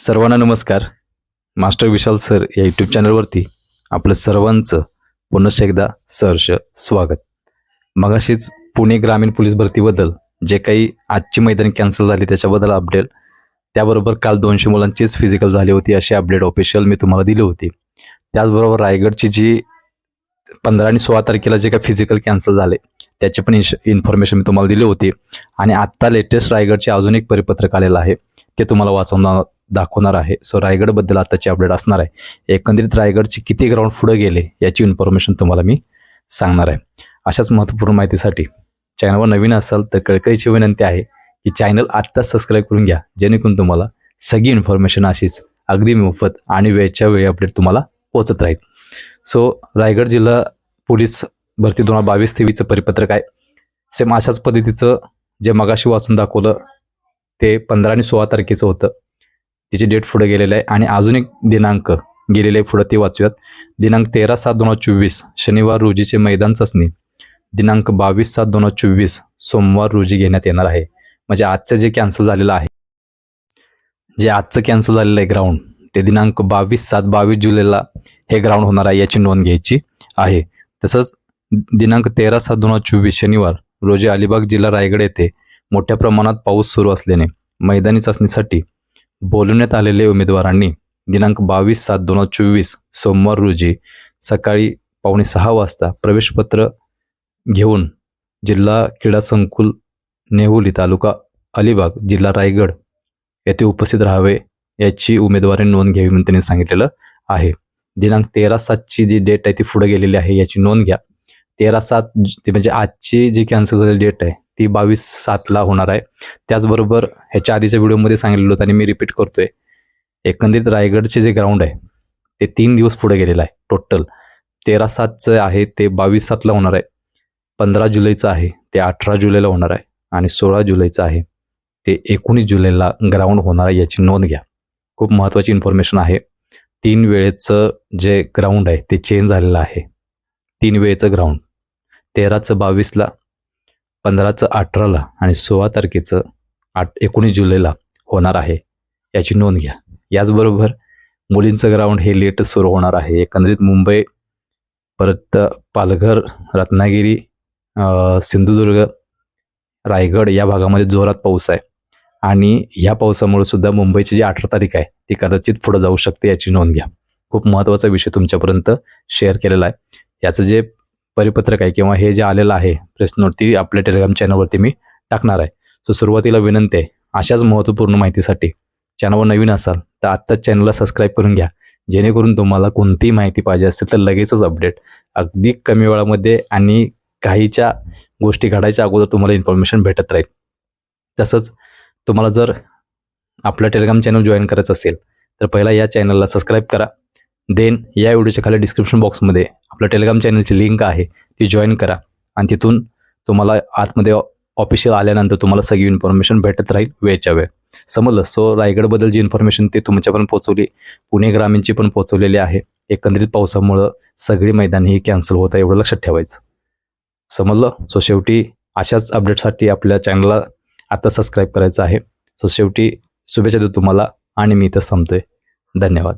सर्वांना नमस्कार. Master Vishal sir या यूट्यूब चॅनलवरती आपलं सर्वांचं पुनश्च एकदा सहर्ष स्वागत. मगाशीच पुणे ग्रामीण पोलीस भरतीबद्दल जे काही आजची मैदान कॅन्सल झाली त्याच्याबद्दल अपडेट त्याबरोबर काल दोनशे मुलांचीच फिजिकल झाली होती अशी अपडेट ऑफिशियल मी तुम्हाला दिली होती. त्याचबरोबर रायगडची जी पंधरा आणि सोळा तारखेला जे काही फिजिकल कॅन्सल झाले त्याची पण इन्श इन्फॉर्मेशन मी तुम्हाला दिली होती. आणि आत्ता लेटेस्ट रायगडचे अजून एक परिपत्रक आलेलं आहे ते तुम्हाला वाचवणार दाखवणार आहे. सो रायगडबद्दल आताची अपडेट असणार आहे. एकंदरीत रायगडचे किती ग्राउंड पुढे गेले याची इन्फॉर्मेशन तुम्हाला मी सांगणार आहे. अशाच महत्त्वपूर्ण माहितीसाठी चॅनलवर नवीन असाल तर कळकळीची विनंती आहे की चॅनल आत्ताच सबस्क्राईब करून घ्या. जेणेकरून तुम्हाला सगळी इन्फॉर्मेशन अशीच अगदी मोफत आणि वेळच्या वेळी अपडेट तुम्हाला पोचत राहील. सो रायगड जिल्हा पोलीस भरती दोन हजार बावीस तेवीसचं परिपत्रक आहे. सेम अशाच पद्धतीचं जे मगाशी वाचून दाखवलं ते पंधरा आणि सोळा तारखेचं होतं. तिची डेट पुढे गेलेली आहे. आणि अजून एक दिनांक गेलेले आहे पुढे ते वाचूयात. दिनांक तेरा सात दोन हजार चोवीस शनिवार रोजीचे मैदान चाचणी. दिनांक बावीस सात दोन हजार चोवीस सोमवार रोजी घेण्यात येणार आहे. म्हणजे आजचं जे कॅन्सल झालेलं आहे जे आजचं कॅन्सल झालेलं आहे ग्राउंड ते दिनांक बावीस सात बावीस जुलैला हे ग्राउंड होणार आहे याची नोंद घ्यायची आहे. तसंच दिनांक तेरा सात दोन हजार चोवीस शनिवार रोजी अलिबाग जिल्हा रायगड येथे मोठ्या प्रमाणात पाऊस सुरू असल्याने मैदानी चाचणीसाठी बोलवण्यात आलेले उमेदवारांनी दिनांक बावीस सात दोन हजार चोवीस सोमवार रोजी सकाळी पावणे सहा वाजता प्रवेशपत्र घेऊन जिल्हा क्रीडा संकुल नेहुली तालुका अलिबाग जिल्हा रायगड येथे उपस्थित राहावे याची उमेदवारी नोंद घ्यावी म्हणून त्यांनी सांगितलेलं आहे. दिनांक तेरा सातची जी डेट आहे ती पुढे गेलेली आहे याची नोंद घ्या. तेरा सात म्हणजे आजची जी कॅन्सल झालेली डेट आहे ती बावीस सातला होणार आहे. त्याचबरोबर ह्याच्या आधीच्या व्हिडिओमध्ये सांगितलेलं होतं आणि मी रिपीट करतोय. एकंदरीत रायगडचे जे ग्राउंड आहे ते तीन दिवस पुढे गेलेलं आहे टोटल तेरा सातचं आहे ते बावीस सातला होणार आहे. पंधरा जुलैचं आहे ते अठरा जुलैला होणार आहे. आणि सोळा जुलैचं आहे ते एकोणीस जुलैला ग्राउंड होणार आहे याची नोंद घ्या. खूप महत्त्वाची इन्फॉर्मेशन आहे. तीन वेळेचं जे ग्राउंड आहे ते चेंज झालेलं आहे. तीन वेळेचं ग्राउंड तेराचं बावीसला पंधराचं अठराला आणि सोळा तारखेचं आठ एकोणीस जुलैला होणार आहे. याची नोंद घ्या. याचबरोबर मुलींचं ग्राउंड हे लेटच सुरू होणार आहे. एकंदरीत मुंबई परत पालघर रत्नागिरी सिंधुदुर्ग रायगड या भागामध्ये जोरात पाऊस आहे. आणि ह्या पावसामुळे सुद्धा मुंबईची जी अठरा तारीख आहे ती कदाचित पुढे जाऊ शकते याची नोंद घ्या. खूप महत्त्वाचा विषय तुमच्यापर्यंत शेअर केलेला आहे. याचं जे परिपत्रक आहे किंवा हे जे आलेलं आहे प्रेस नोट ती आपल्या टेलिग्राम चॅनलवरती मी टाकणार आहे. सो सुरुवातीला विनंती आहे अशाच महत्त्वपूर्ण माहितीसाठी चॅनलवर नवीन असाल तर आत्ताच चॅनलला सबस्क्राईब करून घ्या. जेणेकरून तुम्हाला कोणतीही माहिती पाहिजे असेल तर लगेचच अपडेट अगदी कमी वेळामध्ये आणि काहीच्या गोष्टी घडायच्या अगोदर तुम्हाला इन्फॉर्मेशन भेटत राहील. तसंच तुम्हाला जर आपलं टेलिग्राम चॅनल जॉईन करायचं असेल तर पहिला या चॅनलला सबस्क्राईब करा. देन या व्हिडिओच्या खाली डिस्क्रिप्शन बॉक्समध्ये आपलं टेलिग्राम चॅनलची लिंक आहे ती जॉईन करा. आणि तिथून तुम्हाला आतमध्ये ऑफिशियल आल्यानंतर तुम्हाला सगळी इन्फॉर्मेशन भेटत राहील वेळच्या वेळ. समजलं? सो रायगडबद्दल जी इन्फॉर्मेशन ती तुमच्यापर्यंत पोहोचवली पुणे ग्रामीणची पण पोहोचवलेली आहे. एकंदरीत पावसामुळं सगळी मैदान ही कॅन्सल होत आहे एवढं लक्षात ठेवायचं. समजलं? सो शेवटी अशाच अपडेटसाठी आपल्या चॅनलला आता सबस्क्राईब करायचं आहे. सो शेवटी शुभेच्छा देतो तुम्हाला आणि मी इथं संपतोय. धन्यवाद.